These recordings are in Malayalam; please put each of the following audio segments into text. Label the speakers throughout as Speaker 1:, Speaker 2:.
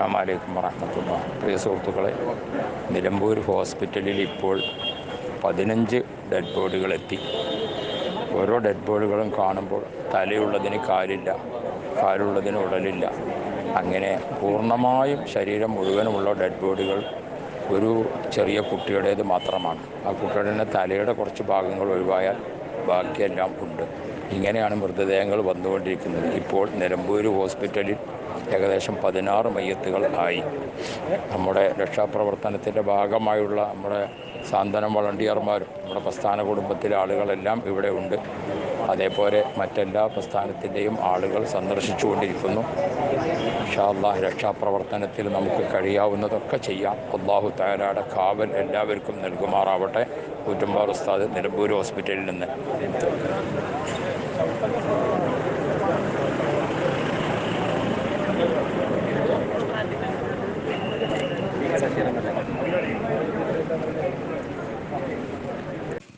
Speaker 1: അസ്സാം വലൈക്കും വറഹമത്തുള്ള പ്രിയ സുഹൃത്തുക്കളെ നിലമ്പൂർ ഹോസ്പിറ്റലിൽ ഇപ്പോൾ പതിനഞ്ച് ഡെഡ് ബോഡികൾ എത്തി. ഓരോ ഡെഡ് ബോഡികളും കാണുമ്പോൾ തലയുള്ളതിന് കാലില്ല കാലുള്ളതിന് ഉടലില്ല. അങ്ങനെ പൂർണമായും ശരീരം മുഴുവനുമുള്ള ഡെഡ് ബോഡികൾ ഒരു ചെറിയ കുട്ടിയുടേത് മാത്രമാണ്. ആ കുട്ടിയുടെ തലയുടെ കുറച്ച് ഭാഗങ്ങൾ ഒഴിവായാൽ ബാക്കിയെല്ലാം ഉണ്ട് ഇങ്ങനെയാണ് മൃതദേഹങ്ങൾ വന്നുകൊണ്ടിരിക്കുന്നത്. ഇപ്പോൾ നിലമ്പൂർ ഹോസ്പിറ്റലിൽ ഏകദേശം പതിനാറ് മയ്യത്തുകൾ ആയി. നമ്മുടെ രക്ഷാപ്രവർത്തനത്തിന്റെ ഭാഗമായുള്ള നമ്മുടെ സാന്ത്വനം വളണ്ടിയർമാരും നമ്മുടെ പ്രസ്ഥാന കുടുംബത്തിലെ ആളുകളെല്ലാം ഇവിടെ ഉണ്ട്. അതേപോലെ മറ്റെല്ലാ പ്രസ്ഥാനത്തിന്റെയും ആളുകൾ സന്ദർശിച്ചുകൊണ്ടിരിക്കുന്നു. ഷാല്ലാ രക്ഷാപ്രവർത്തനത്തിൽ നമുക്ക് കഴിയാവുന്നതൊക്കെ ചെയ്യാം. അള്ളാഹു താലാടെ കാവൽ എല്ലാവർക്കും നൽകുമാറാവട്ടെ. കൂറ്റമ്പാർ ഉസ്താദ് നിലമ്പൂർ ഹോസ്പിറ്റലിൽ നിന്ന്.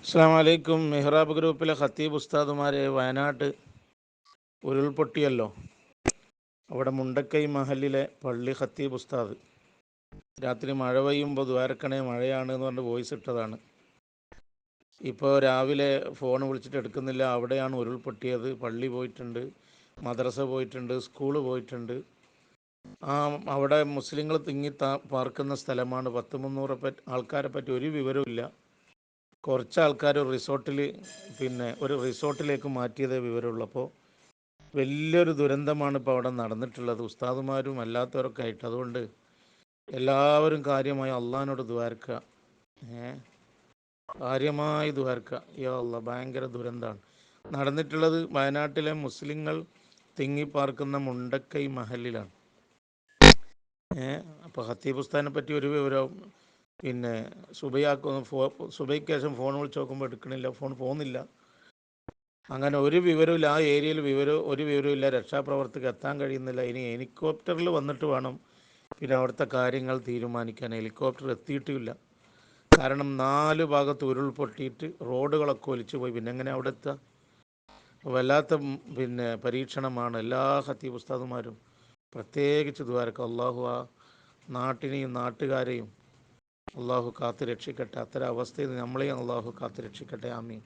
Speaker 2: അസ്സാം വലൈക്കും മെഹ്റാബ് ഗ്രൂപ്പിലെ ഖത്തീബ് ഉസ്താദുമാരെ വയനാട് ഉരുൾപൊട്ടിയല്ലോ. അവിടെ മുണ്ടക്കൈ മഹലിലെ പള്ളി ഖത്തീബ് ഉസ്താദ്. രാത്രി മഴ പെയ്യുമ്പോൾ ദ്വാരക്കണേ മഴയാണ് എന്ന് പറഞ്ഞ് വോയിസ് ഇട്ടതാണ്. ഇപ്പോൾ രാവിലെ ഫോൺ വിളിച്ചിട്ട് എടുക്കുന്നില്ല. അവിടെയാണ് ഉരുൾപൊട്ടിയത്. പള്ളി പോയിട്ടുണ്ട്. മദ്രസ പോയിട്ടുണ്ട്. സ്കൂൾ പോയിട്ടുണ്ട്. ആ അവിടെ മുസ്ലിങ്ങൾ തിങ്ങി പാർക്കുന്ന സ്ഥലമാണ്. പത്ത് മുന്നൂറ് പറ്റി ആൾക്കാരെ പറ്റി ഒരു വിവരവും കുറച്ച് ആൾക്കാർ റിസോർട്ടിൽ പിന്നെ ഒരു റിസോർട്ടിലേക്ക് മാറ്റിയതേ വിവരമുള്ളപ്പോൾ വലിയൊരു ദുരന്തമാണ് ഇപ്പോൾ അവിടെ നടന്നിട്ടുള്ളത്. ഉസ്താദുമാരും അല്ലാത്തവരൊക്കെ ആയിട്ട്. അതുകൊണ്ട് എല്ലാവരും കാര്യമായി അള്ളഹാനോട് ദ്വാരക്കുക. ഏ? കാര്യമായി ദ്വാരക്കുക. യോ അല്ല ഭയങ്കര ദുരന്തമാണ് നടന്നിട്ടുള്ളത് വയനാട്ടിലെ മുസ്ലിങ്ങൾ തിങ്ങിപ്പാർക്കുന്ന മുണ്ടക്കൈ മഹലിലാണ്. ഏഹ് അപ്പോൾ ഹത്തീബ് ഉസ്താദിനെ പറ്റി ഒരു വിവരവും പിന്നെ സുബൈയാക്ക് ഫോ സുബൈക്ക് ശേഷം ഫോൺ വിളിച്ച് നോക്കുമ്പോൾ എടുക്കണില്ല ഫോൺ പോകുന്നില്ല. അങ്ങനെ ഒരു വിവരമില്ല ആ ഏരിയയിൽ വിവരം ഒരു വിവരമില്ല രക്ഷാപ്രവർത്തകർ എത്താൻ കഴിയുന്നില്ല. ഇനി ഹെലികോപ്റ്ററിൽ വന്നിട്ട് വേണം പിന്നെ അവിടുത്തെ കാര്യങ്ങൾ തീരുമാനിക്കാൻ. ഹെലികോപ്റ്റർ എത്തിയിട്ടില്ല കാരണം നാല് ഭാഗത്ത് ഉരുൾപൊട്ടിയിട്ട് റോഡുകളൊക്കെ ഒലിച്ചു പോയി. പിന്നെ എങ്ങനെ അവിടെ എത്തുക വല്ലാത്ത പിന്നെ പരീക്ഷണമാണ്. എല്ലാ ഹത്തീബ് ഉസ്താദുമാരും പ്രത്യേകിച്ച് ദ്വാരക്ക അള്ളാഹു ആ നാട്ടിനെയും നാട്ടുകാരെയും അള്ളാഹു കാത്തു രക്ഷിക്കട്ടെ അത്തരം അവസ്ഥയിൽ നമ്മളെയും അള്ളാഹു കാത്തു രക്ഷിക്കട്ടെ ആമീൻ.